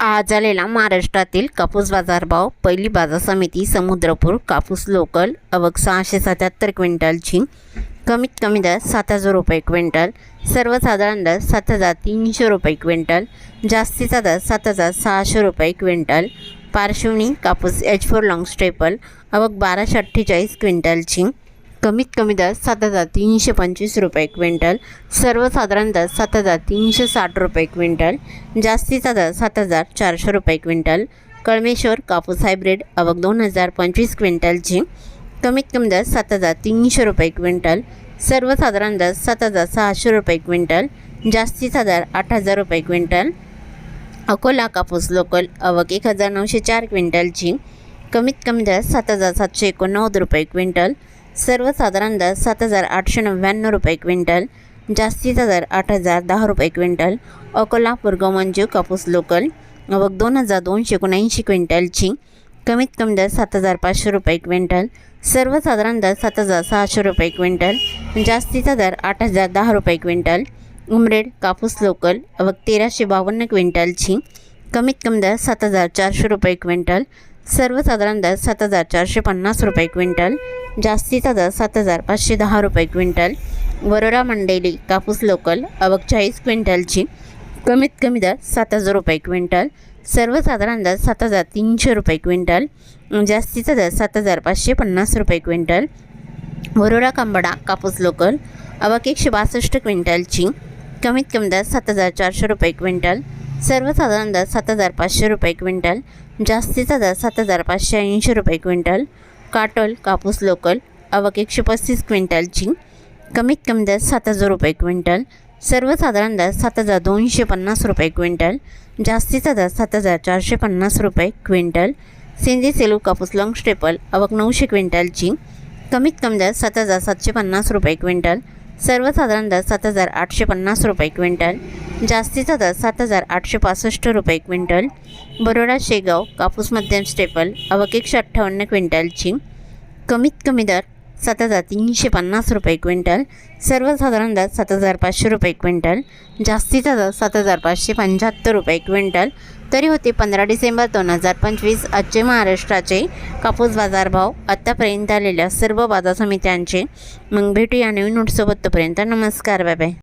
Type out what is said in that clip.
आज आलेला महाराष्ट्रातील कापूस बाजारभाव पहिली बाजार समिती समुद्रपूर कापूस लोकल अवक सहाशे सत्याहत्तर क्विंटलची कमीत कमी दर सात हजार रुपये क्विंटल सर्वसाधारण दर सात हजार तीनशे रुपये क्विंटल जास्तीचा दर सात हजार सहाशे रुपये क्विंटल पार्श्वनी कापूस एच फोर लॉंग स्टेपल अवक बाराशे अठ्ठेचाळीस क्विंटलची कमीत कमी दर सात हजार तीनशे पंचवीस रुपये क्विंटल. सर्वसाधारण दर सात हजार तीनशे साठ रुपये क्विंटल. जास्तीचा दर सात हजार चारशे रुपये क्विंटल. कळमेश्वर कापूस हायब्रिड अवक दोन हजार पंचवीस क्विंटलची. कमीत कमी दर सात हजार तीनशे रुपये क्विंटल. सर्वसाधारण दर सात हजार सहाशे रुपये क्विंटल. जास्तीचा दर आठ हजार रुपये क्विंटल. अकोला कापूस लोकल अवक एक हजार नऊशे चार क्विंटलची. कमीत कमी दर सात हजार सातशे एकोणनव्वद रुपये क्विंटल. सर्वसाधारण दर सात हजार आठशे नव्याण्णव रुपये क्विंटल जास्तीचा दर आठ हजार दहा रुपये क्विंटल अकोला पुरगाव कापूस लोकल व दोन हजार दोनशे एकोणऐंशी क्विंटलची कमीत कमी दर सात हजार पाचशे रुपये क्विंटल सर्वसाधारण दर सात हजार सहाशे रुपये क्विंटल जास्तीचा दर आठ हजार दहा रुपये क्विंटल उमरेड कापूस लोकल व तेराशे बावन्न क्विंटलची कमीत कमी दर सात हजार चारशे रुपये क्विंटल. सर्वसाधारण दर सात हजार चारशे पन्नास रुपये क्विंटल. जास्तीचा दर सात हजार पाचशे दहा रुपये क्विंटल. वरोरा मंडेली कापूस लोकल अवक चाळीस क्विंटलची. कमीत कमी दर सात हजार रुपये क्विंटल. सर्वसाधारण दर सात हजार तीनशे रुपये क्विंटल. जास्तीचा दर सात हजार पाचशे पन्नास रुपये क्विंटल. वरोरा कांबडा कापूस लोकल अवक एकशे बासष्ट क्विंटलची. कमीत कमी दर सात हजार चारशे रुपये क्विंटल. सर्वसाधारण दर सात हजार पाचशे रुपये क्विंटल जास्तीचा दर सात हजार पाचशे ऐंशी रुपये क्विंटल काटोल कापूस लोकल अवक एकशे पस्तीस क्विंटलची कमीत कमी दर सात हजार रुपये क्विंटल सर्वसाधारण दर सात हजार दोनशे पन्नास रुपये क्विंटल जास्तीचा दर सात हजार चारशे पन्नास रुपये क्विंटल सिंधी सेलू कापूस लॉंग स्टेपल अवक नऊशे क्विंटलची कमीत कमी दर सात हजार सातशे पन्नास रुपये क्विंटल सर्वसाधारण दर सात हजार आठशे पन्नास रुपये क्विंटल जास्तीचा दर सात हजार आठशे पासष्ट रुपये क्विंटल. बरोडा शेगाव कापूस मध्यम स्टेपल अवक एकशे अठ्ठावन्न क्विंटलची कमीत कमी दर सात हजार तीनशे पन्नास रुपये क्विंटल. सर्वसाधारण दर सात हजार पाचशे रुपये क्विंटल. जास्तीचा दर सात हजार पाचशे पंच्याहत्तर रुपये क्विंटल. तरी होते पंधरा डिसेंबर दोन हजार पंचवीस आजचे महाराष्ट्राचे कापूस बाजारभाव आत्तापर्यंत आलेल्या सर्व बाजार समित्यांचे. मग भेटूया नवीन नोटसोबत तोपर्यंत नमस्कार बाय बाय.